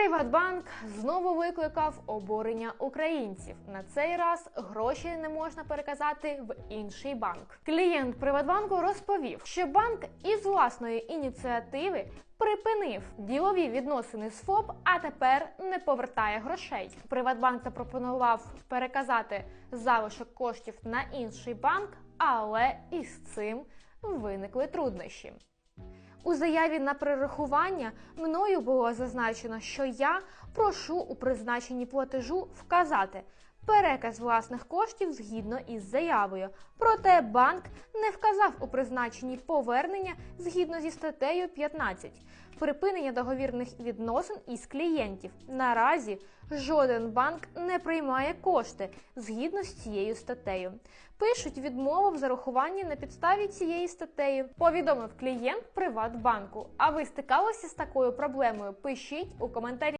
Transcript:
Приватбанк знову викликав обурення українців. На цей раз гроші не можна переказати в інший банк. Клієнт Приватбанку розповів, що банк із власної ініціативи припинив ділові відносини з ФОП, а тепер не повертає грошей. Приватбанк запропонував переказати залишок коштів на інший банк, але із цим виникли труднощі. У заяві на перерахування мною було зазначено, що я прошу у призначенні платежу вказати переказ власних коштів згідно із заявою. Проте банк не вказав у призначенні повернення згідно зі статтею 15 припинення договірних відносин із клієнтів. Наразі жоден банк не приймає кошти згідно з цією статтею. Пишуть відмову в зарахуванні на підставі цієї статтеї. Повідомив клієнт Приватбанку. А ви стикалися з такою проблемою? Пишіть у коментарі.